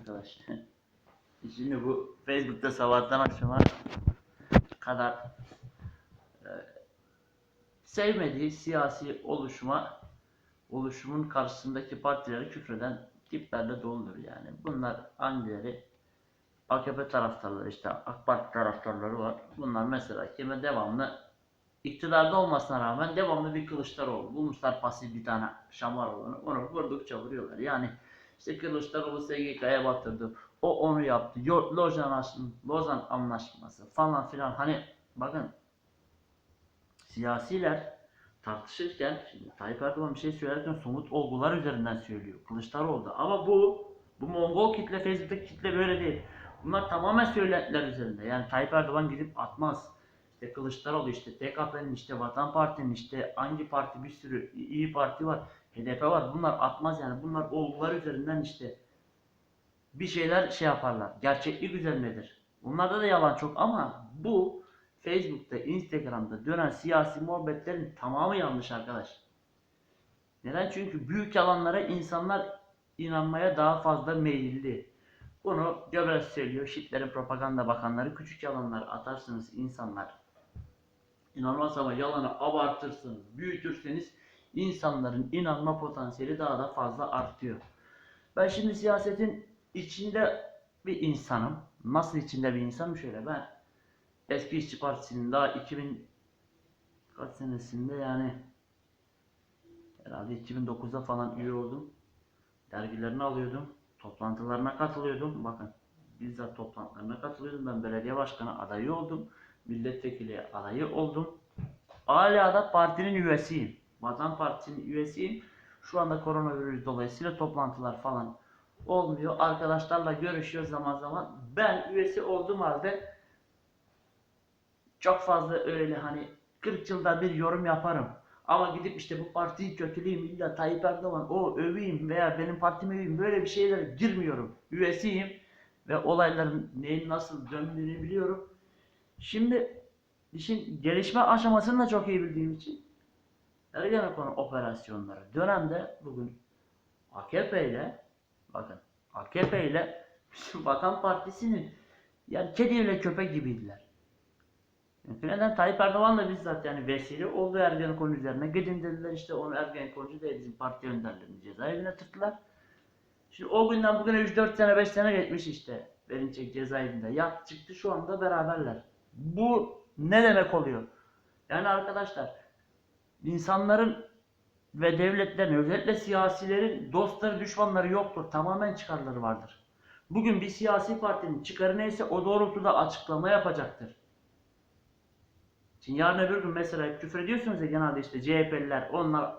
arkadaş. Şimdi bu Facebook'ta sabahtan akşama kadar e, sevmediği siyasi oluşuma oluşumun karşısındaki partileri küfreden tiplerle doludur yani. Bunlar hangileri? AKP taraftarları işte AK Parti taraftarları var. Bunlar mesela kime devamlı iktidarda olmasına rağmen devamlı bir Kılıçdaroğlu. Bulmuşlar pasif bir tane Şamaroğlu'nu. Onu vurdukça vuruyorlar. Yani işte Kılıçdaroğlu SGK'ya batırdı. O onu yaptı. Lozan, Lozan Anlaşması falan filan. Hani bakın siyasiler tartışırken şimdi Tayyip Erdoğan bir şey söylerken somut olgular üzerinden söylüyor. Kılıçdaroğlu da. Ama bu bu Mongol kitle, Facebook'taki kitle böyle değil. Bunlar tamamen söylentiler üzerinde. Yani Tayyip Erdoğan gidip atmaz. İşte Kılıçdaroğlu işte TKP'nin işte Vatan Parti'nin işte hangi parti bir sürü iyi Parti var. HDP var. Bunlar atmaz yani. Bunlar olgular üzerinden işte bir şeyler şey yaparlar. Gerçeklik üzerindedir. Bunlarda da yalan çok ama bu Facebook'ta, Instagram'da dönen siyasi muhabbetlerin tamamı yanlış arkadaş. Neden? Çünkü büyük yalanlara insanlar inanmaya daha fazla meyilli. Bunu Göbel söylüyor. Şitlerin propaganda bakanları küçük yalanlar atarsınız insanlar. İnanmaz ama yalanı abartırsınız, büyütürseniz insanların inanma potansiyeli daha da fazla artıyor. Ben şimdi siyasetin içinde bir insanım. Nasıl içinde bir insanım? Şöyle ben eski işçi partisinin daha 2000 kaç senesinde yani herhalde 2009'da falan üye oldum. Dergilerini alıyordum. Toplantılarına katılıyordum. Bakın bizzat toplantılarına katılıyordum. Ben belediye başkanı adayı oldum. Milletvekili adayı oldum. Hala da partinin üyesiyim. Vatan Partisi'nin üyesiyim. Şu anda koronavirüs dolayısıyla toplantılar falan olmuyor. Arkadaşlarla görüşüyoruz zaman zaman. Ben üyesi olduğum halde çok fazla öyle hani 40 yılda bir yorum yaparım. Ama gidip işte bu partiyi kötüleyeyim illa Tayyip Erdoğan o öveyim veya benim partimi öveyim böyle bir şeylere girmiyorum. Üyesiyim ve olayların neyin nasıl döndüğünü biliyorum. Şimdi işin gelişme aşamasını da çok iyi bildiğim için Ergenekon operasyonları dönemde bugün AKP ile bakın AKP ile Vatan Partisi'nin yani kedi ile köpek gibiydiler. Yani neden Tayyip Erdoğan da bizzat yani vesile oldu Ergenekon üzerine. Gidin dediler işte onu Ergenekoncu değil bizim parti önderlerini cezaevine tıktılar. Şimdi o günden bugüne 3-4 sene 5 sene geçmiş işte Perinçek cezaevinde. Yat çıktı şu anda beraberler. Bu ne demek oluyor? Yani arkadaşlar insanların ve devletlerin özellikle siyasilerin dostları düşmanları yoktur. Tamamen çıkarları vardır. Bugün bir siyasi partinin çıkarı neyse o doğrultuda açıklama yapacaktır. Şimdi yarın öbür gün mesela küfür ediyorsunuz ya genelde işte CHP'liler onlar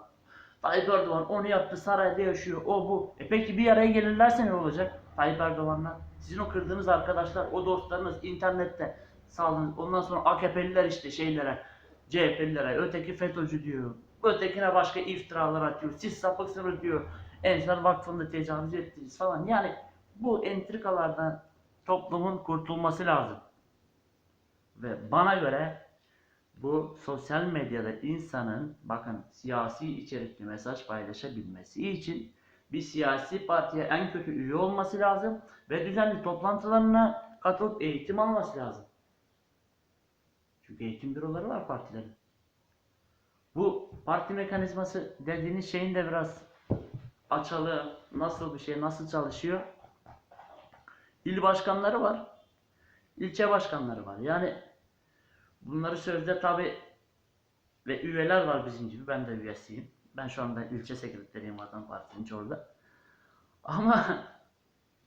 Tayyip Erdoğan onu yaptı sarayda yaşıyor o bu. E peki bir araya gelirlerse ne olacak Tayyip Erdoğan'la? Sizin o kırdığınız arkadaşlar o dostlarınız internette sağlığınız ondan sonra AKP'liler işte şeylere CHP'lilere öteki FETÖ'cü diyor. Ötekine başka iftiralar atıyor. Siz sapıksınız diyor. Ensar Vakfı'nda tecavüz ettiniz falan. Yani bu entrikalardan toplumun kurtulması lazım. Ve bana göre bu sosyal medyada insanın bakın siyasi içerikli mesaj paylaşabilmesi için bir siyasi partiye en kötü üye olması lazım ve düzenli toplantılarına katılıp eğitim alması lazım. Çünkü eğitim büroları var partilerin. Bu parti mekanizması dediğiniz şeyin de biraz açalım. Nasıl bir şey, nasıl çalışıyor? İl başkanları var. ilçe başkanları var. Yani bunları sözde tabi ve üyeler var bizim gibi. Ben de üyesiyim. Ben şu anda ilçe sekreteriyim Vatan Partisi'nin Çorlu'da. Ama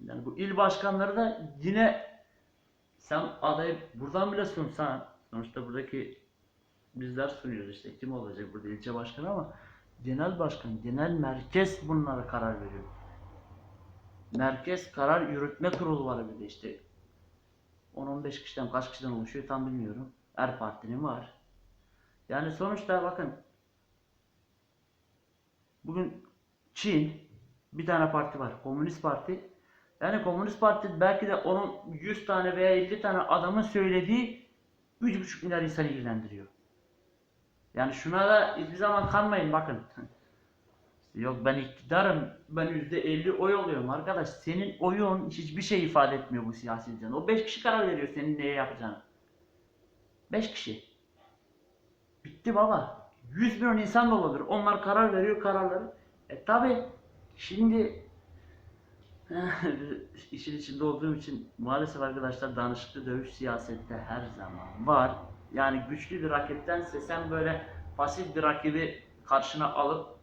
yani bu il başkanları da yine sen adayı buradan bile sunsan sonuçta buradaki bizler sunuyoruz işte kim olacak burada ilçe başkanı ama genel başkan, genel merkez bunlara karar veriyor. Merkez karar yürütme kurulu var bir de işte 10-15 kişiden kaç kişiden oluşuyor tam bilmiyorum. Her partinin var. Yani sonuçta bakın bugün Çin bir tane parti var. Komünist Parti. Yani Komünist Parti belki de onun 100 tane veya 50 tane adamın söylediği 3,5 milyar insan ilgilendiriyor. Yani şuna da hiçbir zaman kanmayın bakın. Yok ben iktidarım. Ben %50 oy alıyorum arkadaş. Senin oyun hiçbir şey ifade etmiyor bu siyasi düzen. O 5 kişi karar veriyor senin neye yapacağını. 5 kişi. Bitti baba. 100 milyon insan da olabilir. Onlar karar veriyor kararları. E tabi şimdi işin içinde olduğum için maalesef arkadaşlar danışıklı dövüş siyasette her zaman var. Yani güçlü bir rakiptense sen böyle pasif bir rakibi karşına alıp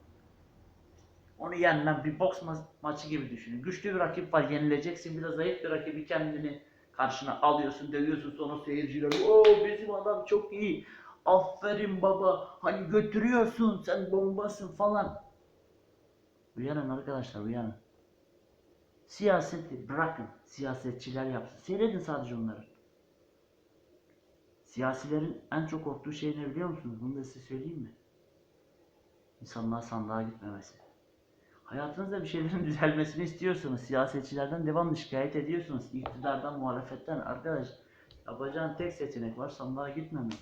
onu yenmem bir boks ma- maçı gibi düşünün. Güçlü bir rakip var yenileceksin. Bir de zayıf bir rakibi kendini karşına alıyorsun, dövüyorsun sonra seyirciler o bizim adam çok iyi. Aferin baba. Hani götürüyorsun sen bombasın falan. Uyanın arkadaşlar uyanın. Siyaseti bırakın. Siyasetçiler yapsın. Seyredin sadece onları. Siyasilerin en çok korktuğu şey ne biliyor musunuz? Bunu da size söyleyeyim mi? İnsanlar sandığa gitmemesi. Hayatınızda bir şeylerin düzelmesini istiyorsunuz. Siyasetçilerden devamlı şikayet ediyorsunuz. İktidardan, muhalefetten. Arkadaş yapacağın tek seçenek var sandığa gitmemek.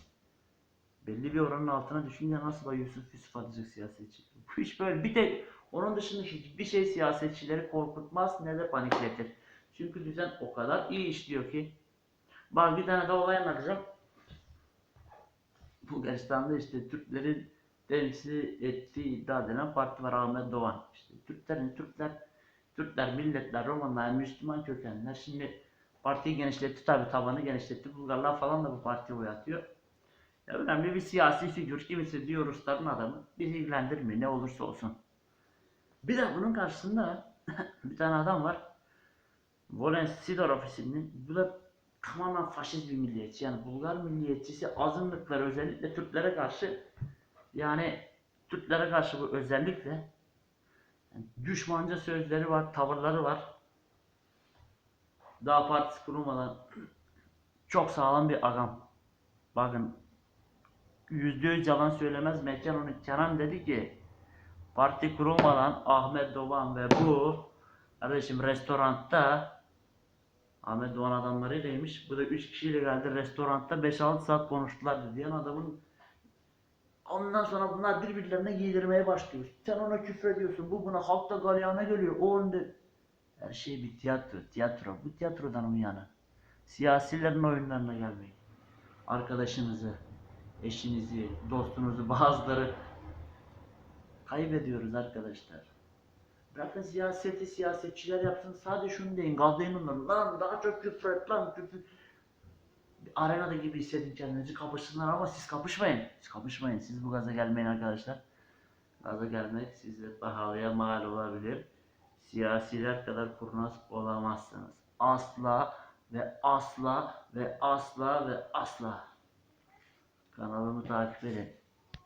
Belli bir oranın altına düşünce nasıl da Yusuf Yusuf atacak siyasetçi. Bu iş böyle. Bir tek onun dışında hiçbir şey siyasetçileri korkutmaz ne de panikletir. Çünkü düzen o kadar iyi işliyor ki. Bak bir tane de olay anlatacağım. Bulgaristan'da işte Türklerin temsil ettiği iddia edilen parti var Ahmet Doğan. İşte Türklerin Türkler Türkler, milletler, Romanlar, Müslüman kökenler şimdi partiyi genişletti tabi tabanı genişletti. Bulgarlar falan da bu partiye oy atıyor. Ya önemli bir siyasi figür. Kimisi diyor Rusların adamı. Bizi ilgilendirmiyor ne olursa olsun. Bir de bunun karşısında bir tane adam var. Volen Sidorov isimli. Bu da tamamen faşist bir milliyetçi. Yani Bulgar milliyetçisi azınlıklara özellikle Türklere karşı yani Türklere karşı bu özellikle yani düşmanca sözleri var, tavırları var. Daha partisi kurulmadan çok sağlam bir agam. Bakın yüzde yüz yalan söylemez Mekan onu Kenan dedi ki parti kurulmadan Ahmet Doğan ve bu kardeşim restoranda Ahmet Doğan adamlarıylaymış. Bu da 3 kişiyle geldi restoranda 5-6 saat konuştular diyen adamın Ondan sonra bunlar birbirlerine giydirmeye başlıyor. Sen ona küfrediyorsun. Bu buna halkta galyana geliyor. O önde. Her şey bir tiyatro. Tiyatro. Bu tiyatrodan uyanın. Siyasilerin oyunlarına gelmeyin. Arkadaşınızı, eşinizi, dostunuzu bazıları kaybediyoruz arkadaşlar. Bırakın siyaseti siyasetçiler yapsın. Sadece şunu deyin. Gazlayın onları. Lan daha çok küfret lan küfür. Arenada gibi hissedin kendinizi. Kapışsınlar ama siz kapışmayın. Siz kapışmayın. Siz bu gaza gelmeyin arkadaşlar. Gaza gelmek size pahalıya mal olabilir. Siyasiler kadar kurnaz olamazsınız. Asla ve asla ve asla ve asla. Kanalımı takip edin.